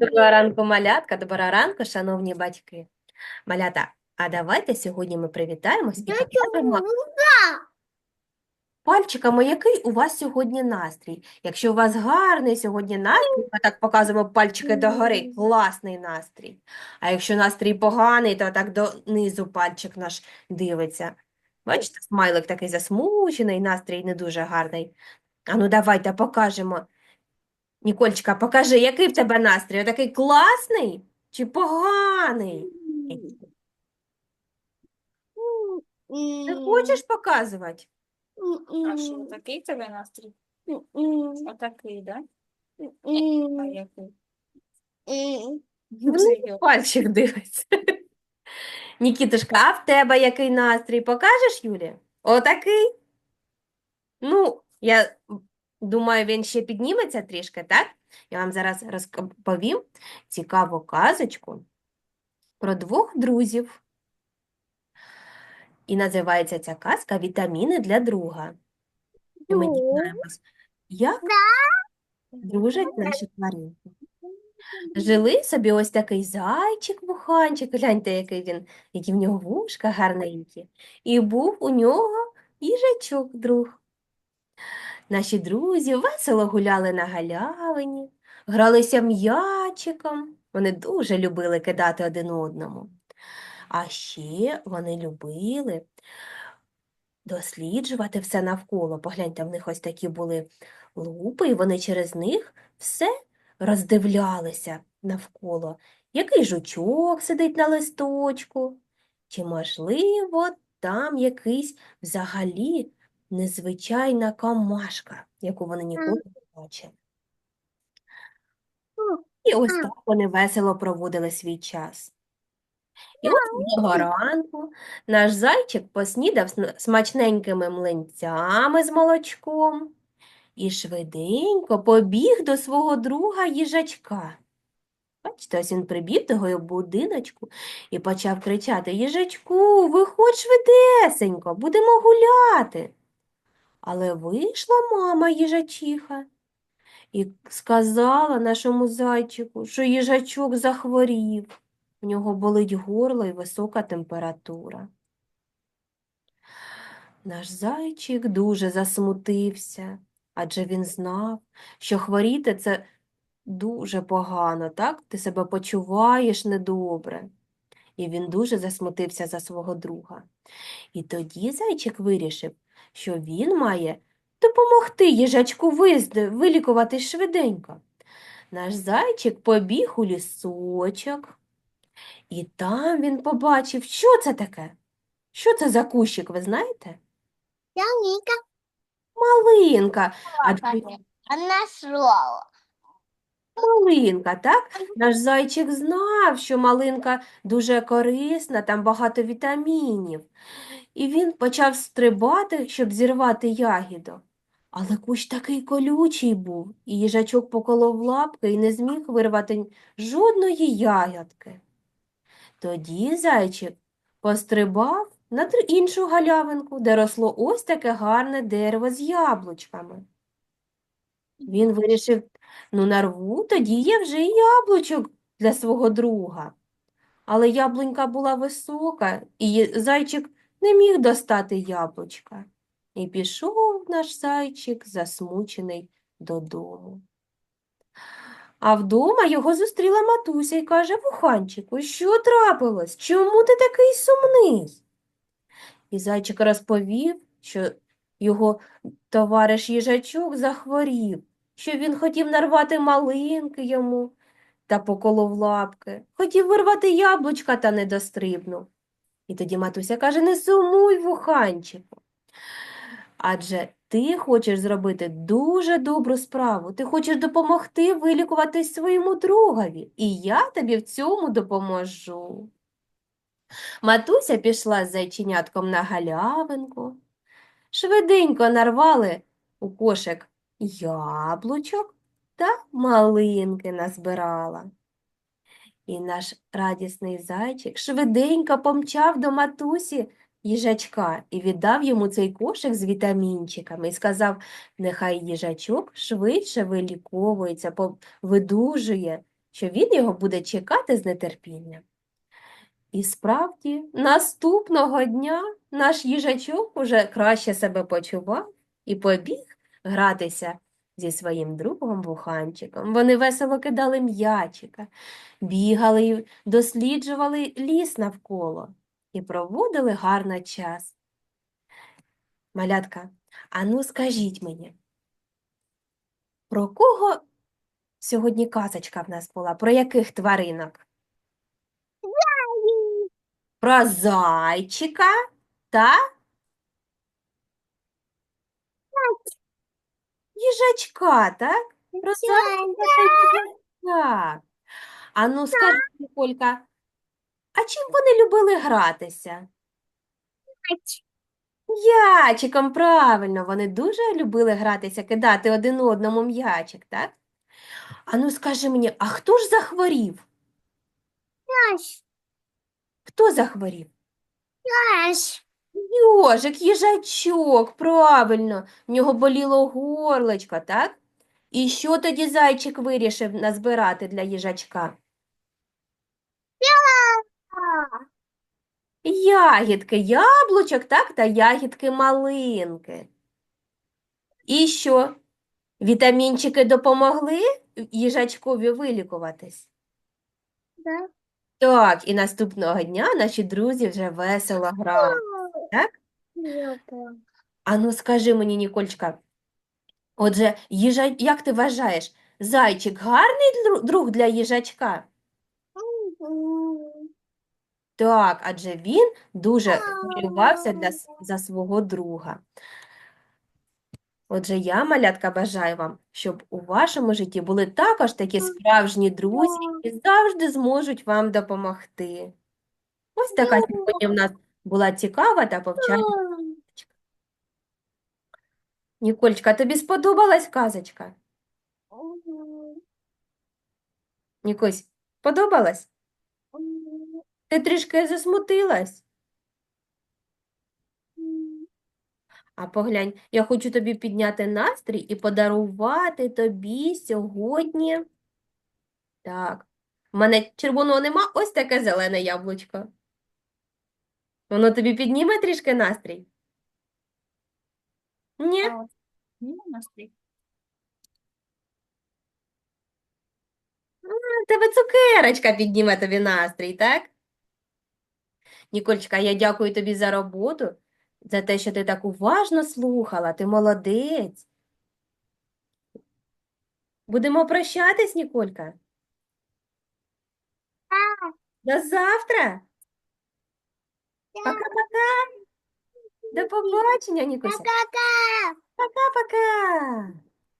Доброго ранку, малятка, доброго ранку, шановні батьки. Малята, а давайте сьогодні ми привітаємось і покажемо пальчиками, який у вас сьогодні настрій. Якщо у вас гарний сьогодні настрій, ми так показуємо пальчики догори, класний настрій. А якщо настрій поганий, то так донизу пальчик наш дивиться. Бачите, смайлик такий засмучений, настрій не дуже гарний. А ну давайте покажемо. Нікольчика, покажи, який в тебе настрій? Отакий класний чи поганий? Ти хочеш показувати? А що, такий тебе настрій? Отакий, да? А який? Пальчик дивиться. Нікітушка, а в тебе який настрій? Покажеш, Юлі? Отакий? Ну, я думаю, він ще підніметься трішки, так? Я вам зараз розповім цікаву казочку про двох друзів. І називається ця казка «Вітаміни для друга». І ми дізнаємось, як дружать наші тваринки. Жили собі ось такий зайчик-буханчик, гляньте, який він, які в нього вушка гарненькі. І був у нього їжачок друг. Наші друзі весело гуляли на галявині, гралися м'ячиком. Вони дуже любили кидати один одному. А ще вони любили досліджувати все навколо. Погляньте, в них ось такі були лупи, і вони через них все роздивлялися навколо. Який жучок сидить на листочку? Чи, можливо, там якийсь взагалі незвичайна камашка, яку вони ніколи не бачили. І ось так вони весело проводили свій час. І ось одного ранку наш зайчик поснідав смачненькими млинцями з молочком і швиденько побіг до свого друга їжачка. Бачите, ось він прибіг до його будиночку і почав кричати Їжачку, виходь швидесенько, будемо гуляти. Але вийшла мама їжачиха і сказала нашому зайчику, що їжачок захворів. У нього болить горло і висока температура. Наш зайчик дуже засмутився, адже він знав, що хворіти це дуже погано, так? Ти себе почуваєш недобре. І він дуже засмутився за свого друга. І тоді зайчик вирішив, що він має допомогти їжачку вилікуватись швиденько. Наш зайчик побіг у лісочок, і там він побачив, що це таке? Що це за кущик, ви знаєте? Малинка. Адже Одна слова. Малинка, так? Наш зайчик знав, що малинка дуже корисна, там багато вітамінів. І він почав стрибати, щоб зірвати ягіду. Але кущ такий колючий був, і їжачок поколов лапки і не зміг вирвати жодної ягідки. Тоді зайчик пострибав на іншу галявинку, де росло ось таке гарне дерево з яблучками. Він вирішив, ну нарву, тоді є вже і яблучок для свого друга. Але яблунька була висока, і зайчик не міг достати яблучка. І пішов наш зайчик, засмучений, додому. А вдома його зустріла матуся і каже, Вуханчику, що трапилось? Чому ти такий сумний? І зайчик розповів, що його товариш їжачок захворів, що він хотів нарвати малинки йому та поколов лапки, хотів вирвати яблучка та не дострибнув. І тоді матуся каже, не сумуй, вуханчику. Адже ти хочеш зробити дуже добру справу, ти хочеш допомогти вилікуватись своєму другові, і я тобі в цьому допоможу. Матуся пішла з зайченятком на галявинку, швиденько нарвали у кошик яблучок та малинки назбирала. І наш радісний зайчик швиденько помчав до матусі їжачка і віддав йому цей кошик з вітамінчиками і сказав, нехай їжачок швидше виліковується, видужує, що він його буде чекати з нетерпінням. І справді, наступного дня наш їжачок уже краще себе почував і побіг гратися зі своїм другом Вуханчиком. Вони весело кидали м'ячика, бігали і досліджували ліс навколо і проводили гарно час. Малятка, а ну скажіть мені, про кого сьогодні казочка в нас була? Про яких тваринок? Про зайчика та їжачка, так? Їжачка. А ну скажи, Ніколька, а чим вони любили гратися? М'ячиком, правильно, вони дуже любили гратися, кидати один одному м'ячик, так? А ну скажи мені, а хто ж захворів? Хто захворів? Йожик, їжачок, правильно, в нього боліло горлечко, так? І що тоді зайчик вирішив назбирати для їжачка? Ягідки, яблучок, так, та ягідки малинки. І що? Вітамінчики допомогли їжачкові вилікуватись? Так, і наступного дня наші друзі вже весело грали. Так? А ну скажи мені, Нікольчка, отже, їжа... як ти вважаєш, зайчик гарний друг для їжачка? Так, адже він дуже хвилювався для, за свого друга. Отже, я, малятка, бажаю вам, щоб у вашому житті були також такі справжні друзі, які завжди зможуть вам допомогти. Ось така сьогодні в нас була цікава та повчальна. Нікольчка, тобі сподобалась казочка? Нікось, подобалась? Ти трішки засмутилась? А поглянь, я хочу тобі підняти настрій і подарувати тобі сьогодні. Так, в мене червоного нема, ось таке зелене яблучко. Воно тобі підніме трішки настрій? Ні? У тебе цукерочка підніме тобі настрій, так? Нікольчка, я дякую тобі за роботу, за те, що ти так уважно слухала, ти молодець. Будемо прощатись, Ніколька? До завтра. Пока-пока. До побачення, Нікуся. Пока-пока. Пока-пока.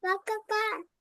Пока-пока.